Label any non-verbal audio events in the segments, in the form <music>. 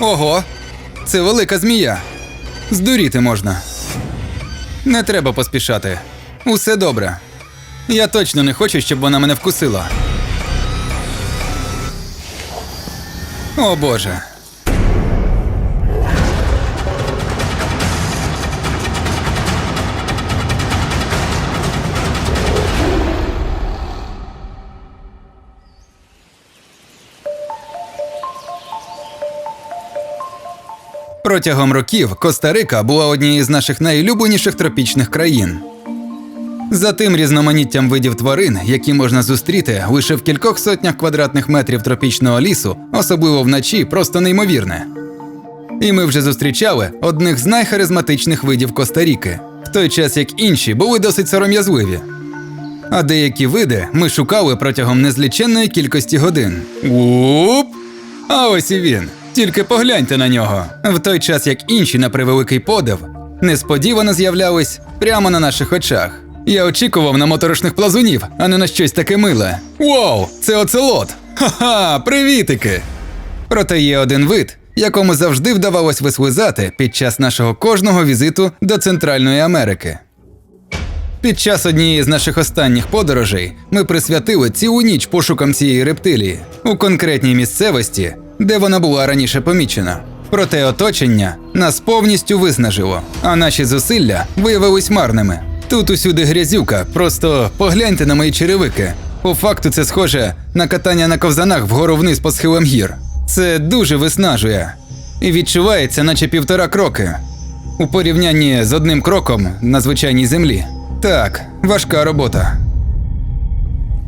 Ого, це велика змія. Здуріти можна. Не треба поспішати. Усе добре. Я точно не хочу, щоб вона мене вкусила. О Боже. Протягом років Коста-Рика була однією з наших найулюбленіших тропічних країн. За тим різноманіттям видів тварин, які можна зустріти лише в кількох сотнях квадратних метрів тропічного лісу, особливо вночі, просто неймовірне. І ми вже зустрічали одних з найхаризматичних видів Коста-Ріки, в той час як інші були досить сором'язливі. А деякі види ми шукали протягом незліченної кількості годин. Уп! А ось і він. Тільки погляньте на нього. В той час як інші на превеликий подив несподівано з'являлись прямо на наших очах. Я очікував на моторошних плазунів, а не на щось таке миле. Вау, це оцелот! Ха-ха, привітики! Проте є один вид, якому завжди вдавалось вислизати під час нашого кожного візиту до Центральної Америки. Під час однієї з наших останніх подорожей ми присвятили цілу ніч пошукам цієї рептилії у конкретній місцевості, де вона була раніше помічена. Проте оточення нас повністю виснажило, а наші зусилля виявились марними. Тут усюди грязюка, просто погляньте на мої черевики. По факту це схоже на катання на ковзанах вгору вниз по схилам гір. Це дуже виснажує і відчувається, наче півтора кроки у порівнянні з одним кроком на звичайній землі. Так, важка робота.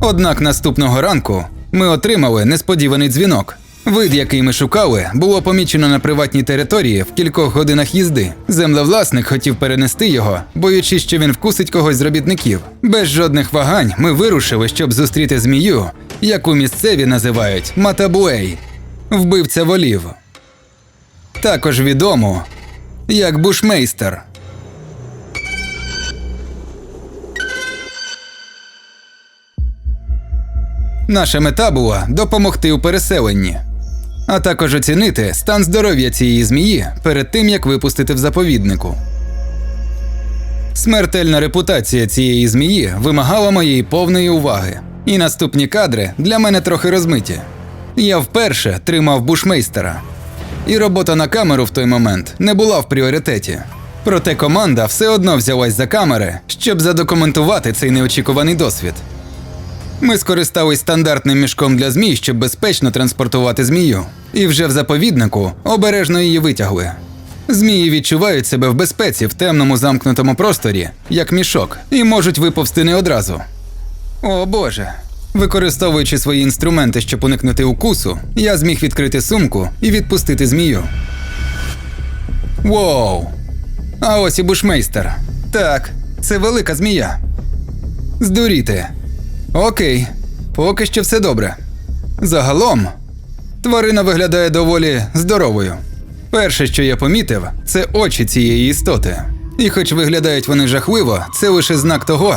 Однак наступного ранку ми отримали несподіваний дзвінок. Вид, який ми шукали, було помічено на приватній території в кількох годинах їзди. Землевласник хотів перенести його, боючись, що він вкусить когось з робітників. Без жодних вагань ми вирушили, щоб зустріти змію, яку місцеві називають Матабуей вбивця волів. Також відомо як бушмейстер. Наша мета була допомогти у переселенні, а також оцінити стан здоров'я цієї змії перед тим, як випустити в заповіднику. Смертельна репутація цієї змії вимагала моєї повної уваги, і наступні кадри для мене трохи розмиті. Я вперше тримав бушмейстера, і робота на камеру в той момент не була в пріоритеті. Проте команда все одно взялась за камери, щоб задокументувати цей неочікуваний досвід. Ми скористались стандартним мішком для змій, щоб безпечно транспортувати змію. І вже в заповіднику обережно її витягли. Змії відчувають себе в безпеці в темному замкнутому просторі, як мішок, і можуть виповзти не одразу. О Боже. Використовуючи свої інструменти, щоб уникнути укусу, я зміг відкрити сумку і відпустити змію. Воу! А ось і бушмейстер. Так, це велика змія. Здуріти. Окей, поки що все добре. Загалом, тварина виглядає доволі здоровою. Перше, що я помітив, це очі цієї істоти. І хоч виглядають вони жахливо, це лише знак того,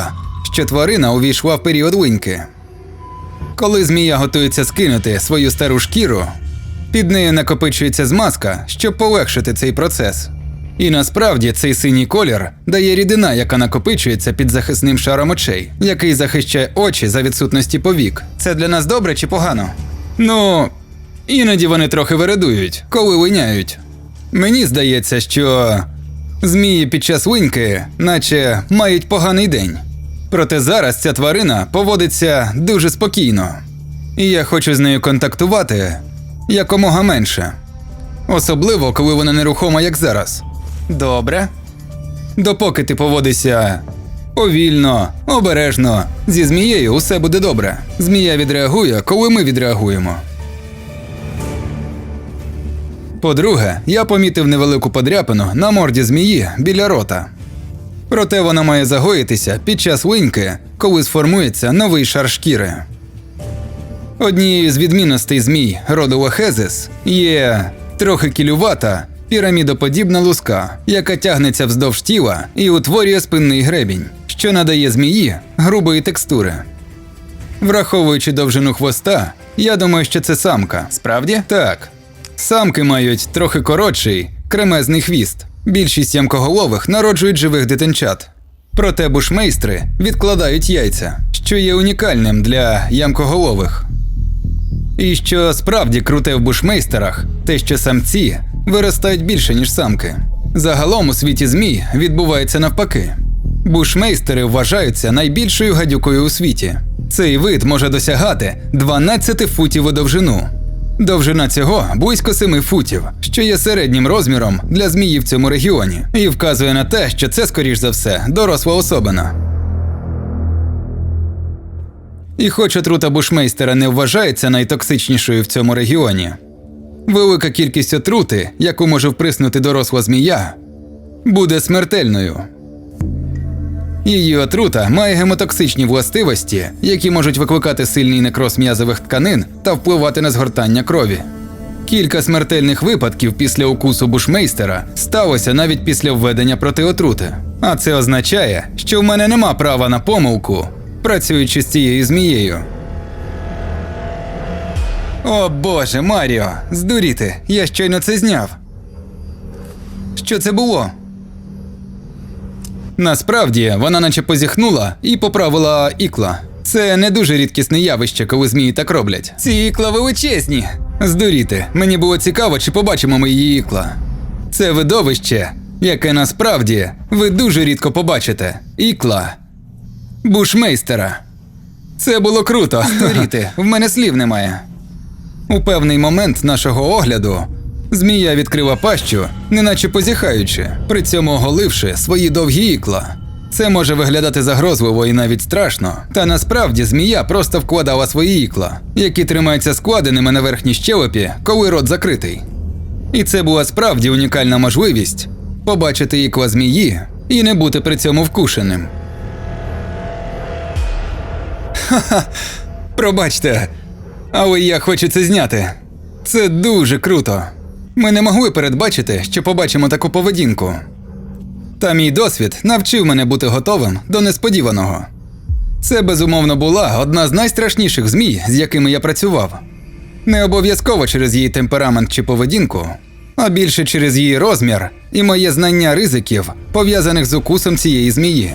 що тварина увійшла в період виньки. Коли змія готується скинути свою стару шкіру, під нею накопичується змазка, щоб полегшити цей процес. І насправді цей синій колір дає рідина, яка накопичується під захисним шаром очей, який захищає очі за відсутності повік. Це для нас добре чи погано? Ну, іноді вони трохи вирадують, коли линяють. Мені здається, що змії під час линьки, наче мають поганий день. Проте зараз ця тварина поводиться дуже спокійно, і я хочу з нею контактувати якомога менше. Особливо, коли вона нерухома, як зараз. Добре. Допоки ти поводишся повільно, обережно, зі змією усе буде добре. Змія відреагує, коли ми відреагуємо. По-друге, я помітив невелику подряпину на морді змії біля рота. Проте вона має загоїтися під час линьки, коли сформується новий шар шкіри. Однією з відмінностей змій роду Лохезис є трохи кілювата пірамідоподібна луска, яка тягнеться вздовж тіла і утворює спинний гребінь, що надає змії грубої текстури. Враховуючи довжину хвоста, я думаю, що це самка. Справді? Так. Самки мають трохи коротший, кремезний хвіст. Більшість ямкоголових народжують живих дитинчат. Проте бушмейстри відкладають яйця, що є унікальним для ямкоголових. І що справді круте в бушмейстерах, те, що самці виростають більше, ніж самки. Загалом у світі змій відбувається навпаки. Бушмейстери вважаються найбільшою гадюкою у світі. Цей вид може досягати 12 футів у довжину. Довжина цього близько 7 футів, що є середнім розміром для змії в цьому регіоні, і вказує на те, що це, скоріш за все, доросла особина. І хоч отрута бушмейстера не вважається найтоксичнішою в цьому регіоні, велика кількість отрути, яку може вприснути доросла змія, буде смертельною. Її отрута має гемотоксичні властивості, які можуть викликати сильний некроз м'язових тканин та впливати на згортання крові. Кілька смертельних випадків після укусу бушмейстера сталося навіть після введення протиотрути. А це означає, що в мене нема права на помилку, працюючи з цією змією. О боже, Маріо, здуріти, я щойно це зняв. Що це було? Насправді вона наче позіхнула і поправила ікла. Це не дуже рідкісне явище, коли змії так роблять. Ці ікла величезні. Здуріти, мені було цікаво, чи побачимо ми її ікла. Це видовище, яке насправді ви дуже рідко побачите. Ікла. Бушмейстера. Це було круто. <laughs> Здуріти, в мене слів немає. У певний момент нашого огляду змія відкрила пащу, неначе позіхаючи, при цьому оголивши свої довгі ікла. Це може виглядати загрозливо і навіть страшно, та насправді змія просто вкладала свої ікла, які тримаються складеними на верхній щелепі, коли рот закритий. І це була справді унікальна можливість побачити ікла змії і не бути при цьому вкушеним. Ха-ха, пробачте, але я хочу це зняти. Це дуже круто. Ми не могли передбачити, що побачимо таку поведінку. Та мій досвід навчив мене бути готовим до несподіваного. Це безумовно була одна з найстрашніших змій, з якими я працював. Не обов'язково через її темперамент чи поведінку, а більше через її розмір і моє знання ризиків, пов'язаних з укусом цієї змії.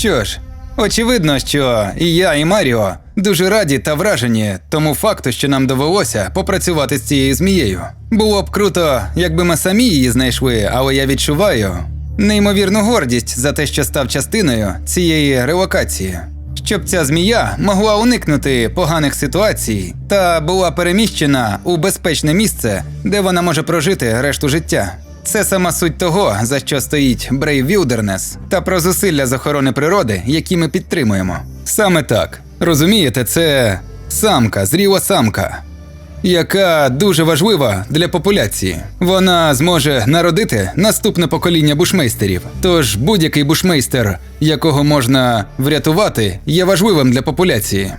Що ж, очевидно, що і я, і Маріо дуже раді та вражені тому факту, що нам довелося попрацювати з цією змією. Було б круто, якби ми самі її знайшли, але я відчуваю неймовірну гордість за те, що став частиною цієї релокації. Щоб ця змія могла уникнути поганих ситуацій та була переміщена у безпечне місце, де вона може прожити решту життя. Це сама суть того, за що стоїть Brave Wilderness, та про зусилля з охорони природи, які ми підтримуємо. Саме так. Розумієте, це самка, зріла самка, яка дуже важлива для популяції. Вона зможе народити наступне покоління бушмейстерів. Тож будь-який бушмейстер, якого можна врятувати, є важливим для популяції.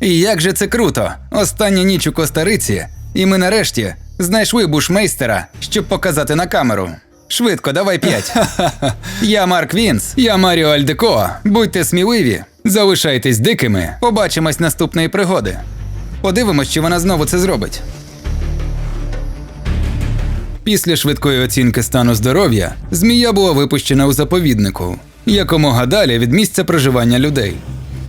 І як же це круто! Остання ніч у Костариці, і ми нарешті знайшли бушмейстера, щоб показати на камеру. Швидко, давай п'ять. <laughs> я Марк Вінс, я Маріо Альдеко. Будьте сміливі, залишайтесь дикими. Побачимось наступної пригоди. Подивимось, чи вона знову це зробить. Після швидкої оцінки стану здоров'я змія була випущена у заповіднику, якомога далі від місця проживання людей.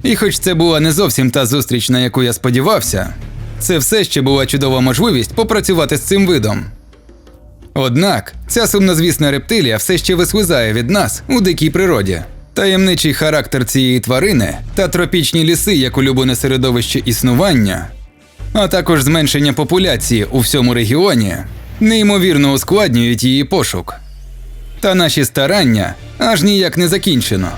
І хоч це була не зовсім та зустріч, на яку я сподівався, це все ще була чудова можливість попрацювати з цим видом. Однак ця сумнозвісна рептилія все ще вислизає від нас у дикій природі. Таємничий характер цієї тварини та тропічні ліси як улюблене середовище існування, а також зменшення популяції у всьому регіоні, неймовірно ускладнюють її пошук. Та наші старання аж ніяк не закінчено.